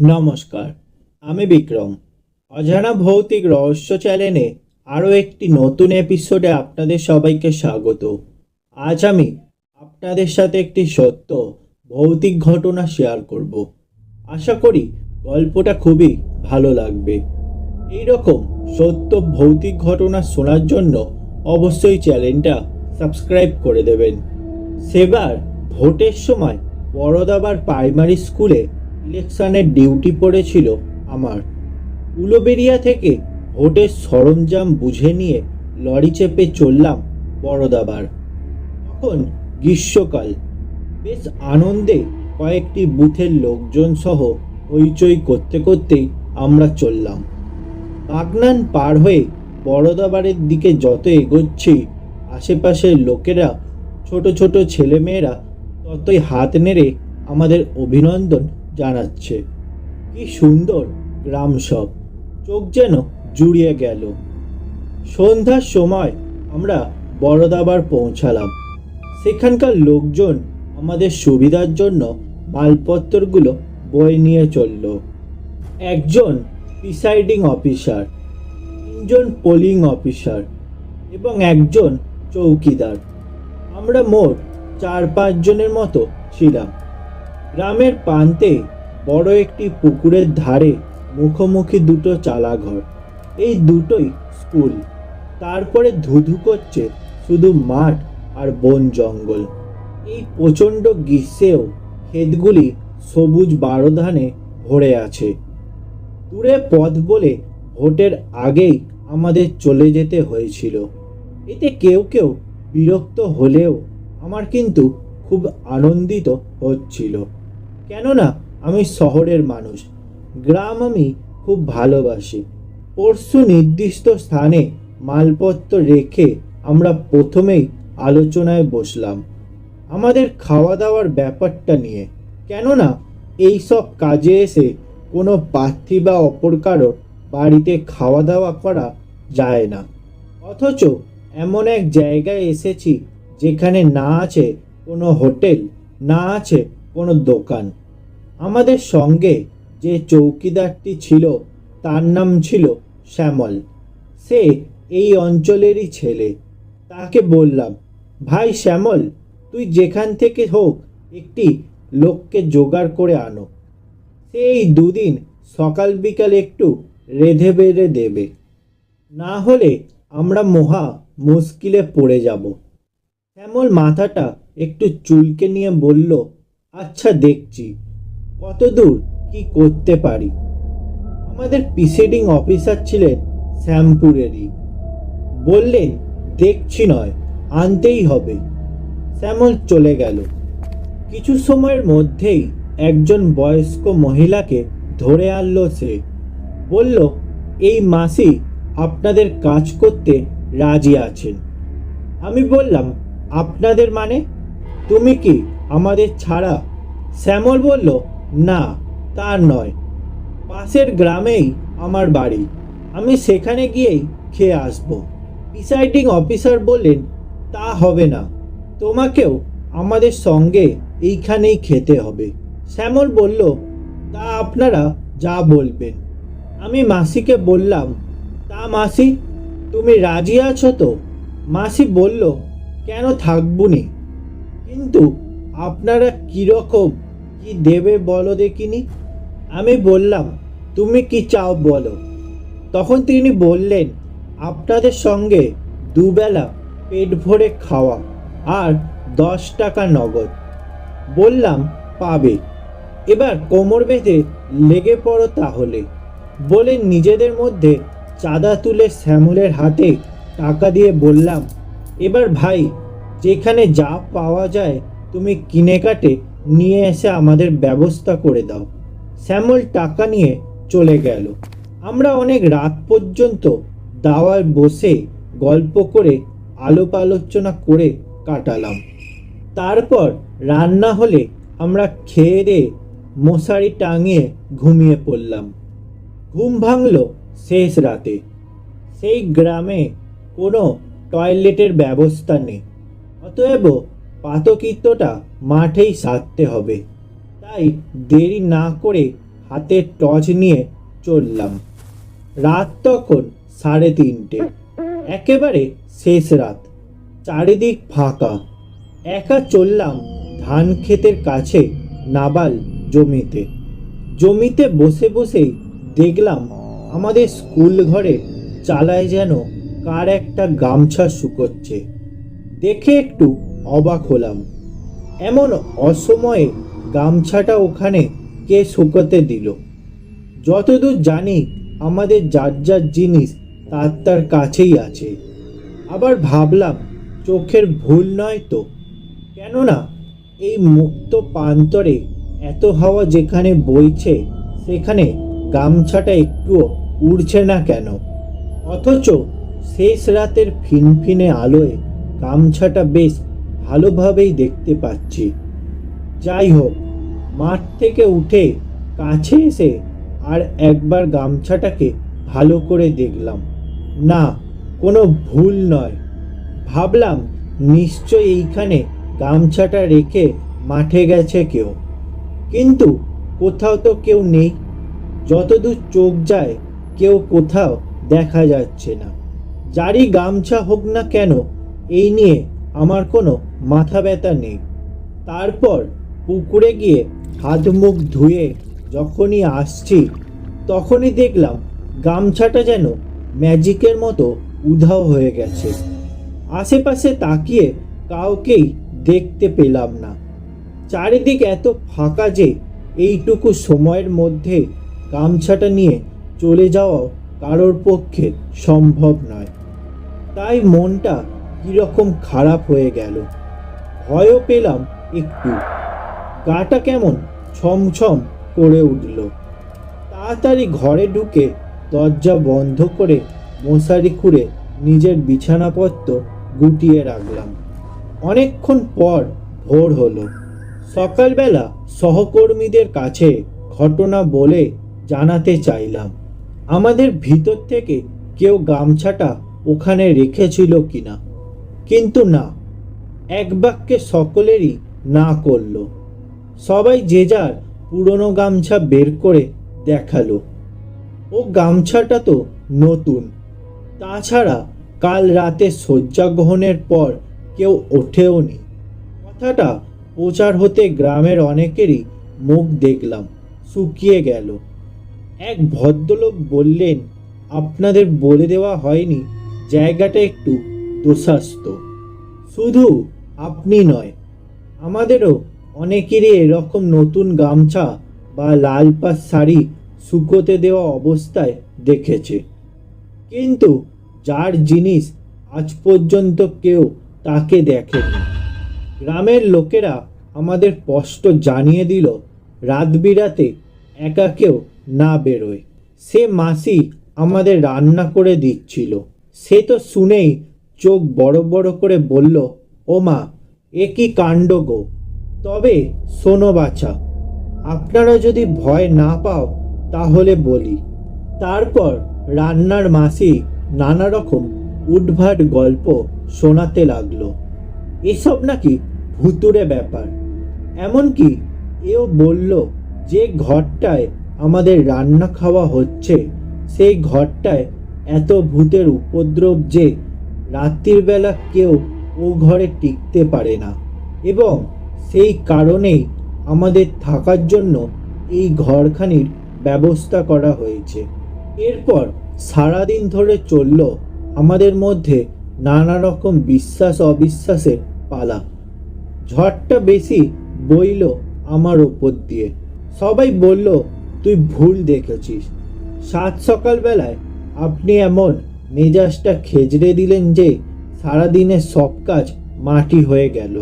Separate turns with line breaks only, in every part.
নমস্কার, আমি বিক্রম। অজানা ভৌতিক রহস্য চ্যানেলে আরও একটি নতুন এপিসোডে আপনাদের সবাইকে স্বাগত। আজ আমি আপনাদের সাথে একটি সত্য, ভৌতিক ঘটনা শেয়ার করব। আশা করি গল্পটা খুবই ভালো লাগবে। এইরকম সত্য, ভৌতিক ঘটনা শোনার জন্য অবশ্যই চ্যানেলটা সাবস্ক্রাইব করে দেবেন। সেবার ভোটের সময় বড়দাবার প্রাইমারি স্কুলে ইলেকশনের ডিউটি পড়েছিল আমার। উলোবেরিয়া থেকে ভোটের সরঞ্জাম বুঝে নিয়ে লরি চেপে চললাম বড়দাবার। তখন গ্রীষ্মকাল। বেশ আনন্দে কয়েকটি বুথের লোকজন সহ হইচই করতে করতেই আমরা চললাম। বাগনান পার হয়ে বড়দাবাড়ির দিকে যত এগোচ্ছি, আশেপাশের লোকেরা, ছোট ছোট ছেলেমেয়েরা ততই হাত নেড়ে আমাদের অভিনন্দন জানাচ্ছে। কি সুন্দর গ্রাম সব। চোখ যেন জুড়িয়ে গেল। সন্ধ্যার সময় আমরা বড়দাবার পৌঁছালাম। সেখানকার লোকজন আমাদের সুবিধার জন্য মালপত্রগুলো বয়ে নিয়ে চলল। একজন প্রিসাইডিং অফিসার, তিনজন পোলিং অফিসার এবং একজন চৌকিদার। আমরা মোট চার পাঁচজনের মতো ছিলাম। গ্রামের প্রান্তে বড় একটি পুকুরের ধারে মুখোমুখি দুটো চালাঘর। এই দুটোই স্কুল। তারপরে ধুধু করছে শুধু মাঠ আর বন জঙ্গল। এই প্রচণ্ড গ্রীষ্মেও ক্ষেতগুলি সবুজ বারোধানে ভরে আছে। দূরে পথ বলে ভোটের আগেই আমাদের চলে যেতে হয়েছিল। এতে কেউ কেউ বিরক্ত হলেও আমার কিন্তু খুব আনন্দিত হচ্ছিল। কেননা আমি শহরের মানুষ। গ্রাম আমি খুব ভালোবাসি। পরশু নির্দিষ্ট স্থানে মালপত্র রেখে আমরা প্রথমেই আলোচনায় বসলাম। আমাদের খাওয়া দাওয়ার ব্যাপারটা নিয়ে। কেননা এই সব কাজে এসে কোনো প্রার্থী বা অপর কারোর বাড়িতে খাওয়া দাওয়া করা যায় না। অথচ এমন এক জায়গায় এসেছি যেখানে না আছে কোনো হোটেল, না আছে কোনো দোকান। আমাদের সঙ্গে যে চৌকিদারটি ছিল, তার নাম ছিল শ্যামল। সে এই অঞ্চলেরই ছেলে। তাকে বললাম, ভাই শ্যামল, তুই যেখান থেকে হোক একটি লোককে জোগাড় করে আনো। সে এই দুদিন সকাল বিকাল একটু রেধে বেড়ে দেবে। না হলে আমরা মহা মুশকিলে পড়ে যাব শ্যামল মাথাটা একটু চুলকে নিয়ে বলল আচ্ছা দেখছি। কত দূর কি করতে পারি? আমাদের প্রিসাইডিং অফিসার ছিলেন শ্যামপুরেরই। বললেন, দেখছি নয়, আনতেই হবে। শ্যামল চলে গেল। কিছু সময়ের মধ্যেই একজন বয়স্ক মহিলাকে ধরে আনলো সে। বলল, এই মাসি আপনাদের কাজ করতে রাজি আছেন। আমি বললাম, আপনাদের মানে? তুমি কি আমাদের ছাড়া? শ্যামল বলল না তার নয়। পাশের গ্রামেই আমার বাড়ি। আমি সেখানে গিয়েই খেয়ে আসব। প্রিসাইডিং অফিসার বললেন, তা হবে না। তোমাকেও আমাদের সঙ্গে এইখানেই খেতে হবে। শ্যামল বলল, তা আপনারা যা বলবেন। আমি মাসিকে বললাম, তা মাসি, তুমি রাজি আছো তো? মাসি বলল, কেন থাকবুনি কিন্তু আপনারা কীরকম কি দেবে বলো দেখিনি? আমি বললাম, তুমি কি চাও বলো? তখন তিনি বললেন, আপনাদের সঙ্গে দুবেলা পেট ভরে খাওয়া আর দশ টাকা নগদ। বললাম, পাবে। এবার কোমর বেঁধে লেগে পড়ো তাহলে। বলে নিজেদের মধ্যে চাঁদা তুলে শ্যামলের হাতে টাকা দিয়ে বললাম, এবার ভাই, যেখানে যা পাওয়া যায় তুমি কিনে কাটে নিয়ে এসে আমাদের ব্যবস্থা করে দাও। শ্যামল টাকা নিয়ে চলে গেল। আমরা অনেক রাত পর্যন্ত দাওয়ার বসে গল্প করে, আলোপ আলোচনা করে কাটালাম। তারপর রান্না হলে আমরা খেয়ে দিয়ে মশারি টাঙিয়ে ঘুমিয়ে পড়লাম। ঘুম ভাঙল শেষ রাতে। সেই গ্রামে কোনো টয়লেটের ব্যবস্থা নেই। অতএব পাতকৃত্যটা মাঠেই সারতে হবে। তাই দেরি না করে হাতে টর্চ নিয়ে চললাম। রাত তখন সাড়ে তিনটে। একেবারে শেষ রাত। চারিদিক ফাঁকা। একা চললাম ধান ক্ষেতের কাছে নাবাল জমিতে। জমিতে বসে বসেই দেখলাম আমাদের স্কুল ঘরে চালায় যেন কার একটা গামছা শুকোচ্ছে। দেখে একটু অবাক হলাম। এমন অসময়ে গামছাটা ওখানে কে শুকোতে দিল? যতদূর জানি, আমাদের যার যার জিনিস তার তার কাছেই আছে। আবার ভাবলাম, চোখের ভুল নয় তো? কেননা, এই মুক্ত প্রান্তরে এত হাওয়া যেখানে বইছে, সেখানে গামছাটা একটুও উড়ছে না কেন? অথচ শেষ রাতের ফিনফিনে আলোয় গামছাটা বেশ ভালোভাবেই দেখতে পাচ্ছি। যাই হোক মাঠ থেকে উঠে কাছে এসে আর একবার গামছাটাকে ভালো করে দেখলাম। না, কোনো ভুল নয়। ভাবলাম, নিশ্চয় এইখানে গামছাটা রেখে মাঠে গেছে কেউ। কিন্তু কোথাও তো কেউ নেই। যতদূর চোখ যায়, কেউ কোথাও দেখা যাচ্ছে না। যারই গামছা হোক না কেন, এই নিয়ে আমার কোনো মাথা ব্যথা নেই। তারপর পুকুরে গিয়ে হাত মুখ ধুয়ে যখনই আসছি, তখনই দেখলাম গামছাটা যেন ম্যাজিকের মতো উধাও হয়ে গেছে। আশেপাশে তাকিয়ে কাউকেই দেখতে পেলাম না। চারিদিক এত ফাঁকা যে এইটুকু সময়ের মধ্যে গামছাটা নিয়ে চলে যাওয়া কারোর পক্ষে সম্ভব নয়। তাই মনটা কীরকম খারাপ হয়ে গেল। ভয়ও পেলাম একটু। গাটা কেমন ছমছম করে উঠল। তাড়াতাড়ি ঘরে ঢুকে দরজা বন্ধ করে মশারি খুঁড়ে নিজের বিছানাপত্র গুটিয়ে রাখলাম। অনেকক্ষণ পর ভোর হলো। সকালবেলা সহকর্মীদের কাছে ঘটনা বলে জানাতে চাইলাম, আমাদের ভিতর থেকে কেউ গামছাটা ওখানে রেখেছিল কিনা? কিন্তু না, এক বাক্যে সকলেরই না করল। সবাই যে যার পুরনো গামছা বের করে দেখাল। ও গামছাটা তো নতুন। তাছাড়া কাল রাতে শয্যা গ্রহণের পর কেউ ওঠেও নি। কথাটা প্রচার হতে গ্রামের অনেকেরই মুখ দেখলাম, শুকিয়ে গেল। এক ভদ্রলোক বললেন, আপনাদের বলে দেওয়া হয়নি, জায়গাটা একটু দোষাস্ত শুধু আপনি নয়, আমাদেরও অনেকেরই এরকম নতুন গামছা বা লাল পাস শাড়ি শুকোতে দেওয়া অবস্থায় দেখেছে। কিন্তু যার জিনিস আজ পর্যন্ত কেউ তাকে দেখেনি। গ্রামের লোকেরা আমাদের স্পষ্ট জানিয়ে দিল, রাত বিরাতে একা কেউ না বেরোয়। সে মাসি আমাদের রান্না করে দিচ্ছিল। সে তো শুনেই চোখ বড় বড় করে বলল ও মা এ কি কাণ্ড গো। তবে শোনো বাছা, আপনারা যদি ভয় না পাও, তাহলে বলি। তারপর রান্নার মাসি নানা রকম উদ্ভাট গল্প শোনাতে লাগল। এসব নাকি ভুতুরে ব্যাপার। এমনকি এও বলল, যে ঘরটায় আমাদের রান্না খাওয়া হচ্ছে, সেই ঘরটায় এত ভূতের উপদ্রব যে রাত্রির বেলা কেউ ও ঘরে টিকতে পারে না এবং সেই কারণেই আমাদের থাকার জন্য এই ঘরখানির ব্যবস্থা করা হয়েছে। এরপর সারাদিন ধরে চলল আমাদের মধ্যে নানা রকম বিশ্বাস অবিশ্বাসের পালা। ঝড়টা বেশি বইল আমার ওপর দিয়ে। সবাই বলল, তুই ভুল দেখেছিস। সাত সকালবেলায় আপনি এমন মেজাজটা খেজড়ে দিলেন যে সারাদিনের সব কাজ মাটি হয়ে গেল।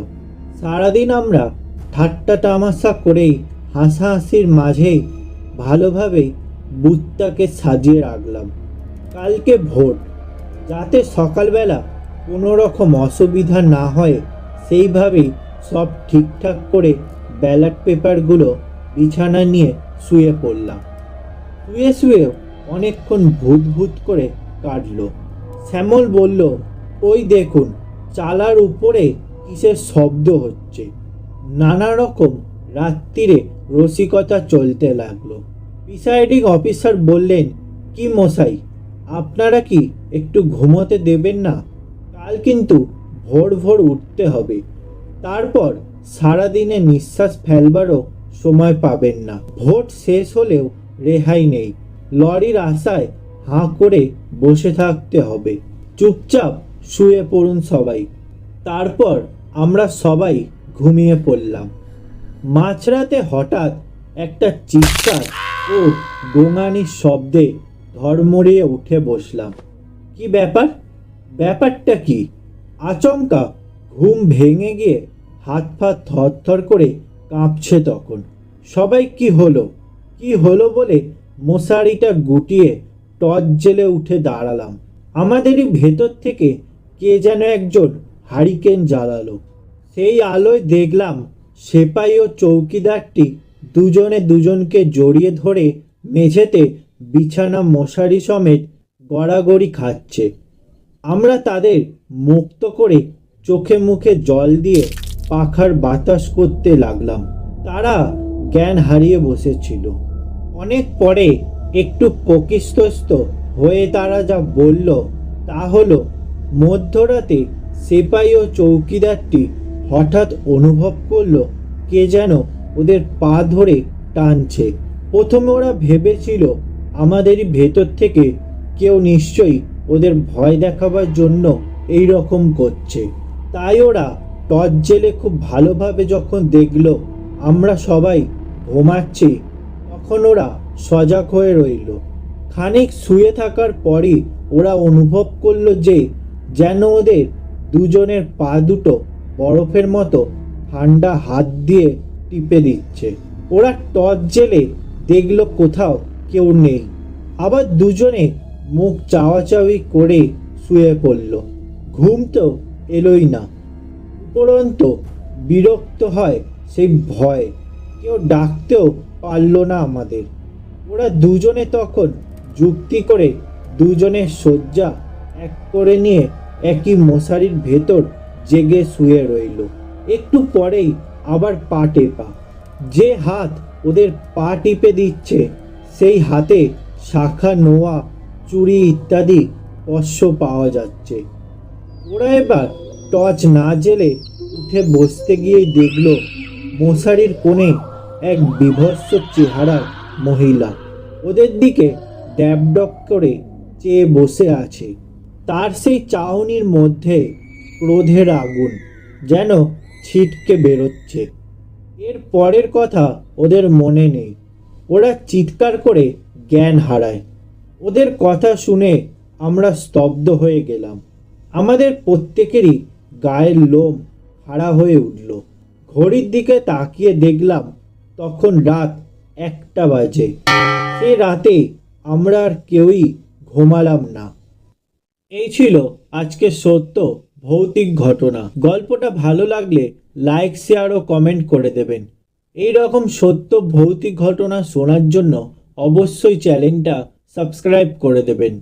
সারাদিন আমরা ঠাট্টা তামাশা করেই, হাসাহাসির মাঝেই, ভালোভাবেই বুথটাকে সাজিয়ে রাখলাম। কালকে ভোট যাতে সকালবেলা কোনো রকম অসুবিধা না হয়, সেইভাবেই সব ঠিকঠাক করে ব্যালট পেপারগুলো বিছানা নিয়ে শুয়ে পড়লাম। শুয়ে শুয়ে অনেকক্ষণ ভূত ভূত করে কাটলো। শ্যামল বলল, ওই দেখুন, চালার উপরে কিসের শব্দ হচ্ছে। নানা রকম রাত্রিরে রসিকতা চলতে লাগল। প্রিসাইডিং অফিসার বললেন, কি মশাই, আপনারা কি একটু ঘুমোতে দেবেন না? কাল কিন্তু ভোর ভোর উঠতে হবে। তারপর সারাদিনে নিঃশ্বাস ফেলবারও সময় পাবেন না। ভোট শেষ হলেও রেহাই নেই। লরির আশায় হাঁ করে বসে থাকতে হবে। চুপচাপ শুয়ে পড়ুন সবাই। তারপর আমরা সবাই ঘুমিয়ে পড়লাম। মাঝরাতে হঠাৎ একটা চিৎকার ও গোঙানির শব্দে ধর্মড়িয়ে উঠে বসলাম। কি ব্যাপার? ব্যাপারটা কি? আচমকা ঘুম ভেঙে গিয়ে হাত ফাত থরথর করে কাঁপছে তখন। সবাই কি হলো? কি হলো বলে মশারিটা গুটিয়ে টর্চ জেলে উঠে দাঁড়ালাম। আমাদেরই ভেতর থেকে কে যেন একজন হারিকেন জ্বালালো। সেই আলোয় দেখলাম সেপাই ও চৌকিদারটি দুজনে দুজনকে জড়িয়ে ধরে মেঝেতে বিছানা মশারি সমেত গড়াগড়ি খাচ্ছে। আমরা তাদের মুক্ত করে চোখে মুখে জল দিয়ে পাখার বাতাস করতে লাগলাম। তারা জ্ঞান হারিয়ে বসেছিল। অনেক পরে একটু পকিস্তস্ত হয়ে তারা যা বলল, তা হলো, মধ্যরাতে সেপাই ও চৌকিদারটি হঠাৎ অনুভব করল, কে যেন ওদের পা ধরে টানছে। প্রথমে ওরা ভেবেছিল, আমাদেরই ভেতর থেকে কেউ নিশ্চয়ই ওদের ভয় দেখাবার জন্য এই রকম করছে। তাই ওরা টর্চ জেলে খুব ভালোভাবে যখন দেখল, আমরা সবাই ঘুমাচ্ছি, তখন ওরা সজাগ হয়ে রইল। খানিক শুয়ে থাকার পরই ওরা অনুভব করল যে, যেন ওদের দুজনের পা দুটো বরফের মতো ঠান্ডা হাত দিয়ে টিপে দিচ্ছে। ওরা টর্চ জেলে দেখল কোথাও কেউ নেই। আবার দুজনে মুখ চাওয়াচাওয়ি করে শুয়ে পড়ল। ঘুম তো এলোই না। উপরন্ত বিরক্ত হয় সেই ভয়। কেউ ডাকতেও পারল না আমাদের। ওরা দুজনে তখন যুক্তি করে দুজনের শয্যা এক করে নিয়ে একই মশারির ভেতর জেগে শুয়ে রইল। একটু পরেই আবার পা টেপা। যে হাত ওদের পা টিপে দিচ্ছে, সেই হাতে শাখা, নোয়া, চুড়ি ইত্যাদি পশ্য পাওয়া যাচ্ছে। ওরা এবার টর্চ না জেলে উঠে বসতে গিয়েই দেখল মশারির কোণে এক বিভৎস চেহারার মহিলা। ওদের দিকে ড্যাবডপ করে চেয়ে বসে আছে। তার সেই চাউনির মধ্যে ক্রোধের আগুন যেন ছিটকে বেরোচ্ছে। এর পরের কথা ওদের মনে নেই। ওরা চিৎকার করে জ্ঞান হারায়। ওদের কথা শুনে আমরা স্তব্ধ হয়ে গেলাম। আমাদের প্রত্যেকেরই গায়ের লোম খাড়া হয়ে উঠল। ঘড়ির দিকে তাকিয়ে দেখলাম, তখন রাত একটা বাজে। সে রাতে আমরা আর কেউই ঘুমালাম না। এই ছিল আজকে সত্য ভৌতিক ঘটনা। গল্পটা ভালো লাগলে লাইক শেয়ার ও কমেন্ট করে দেবেন। এই রকম সত্য ভৌতিক ঘটনা শোনার জন্য অবশ্যই চ্যানেলটা সাবস্ক্রাইব করে দেবেন।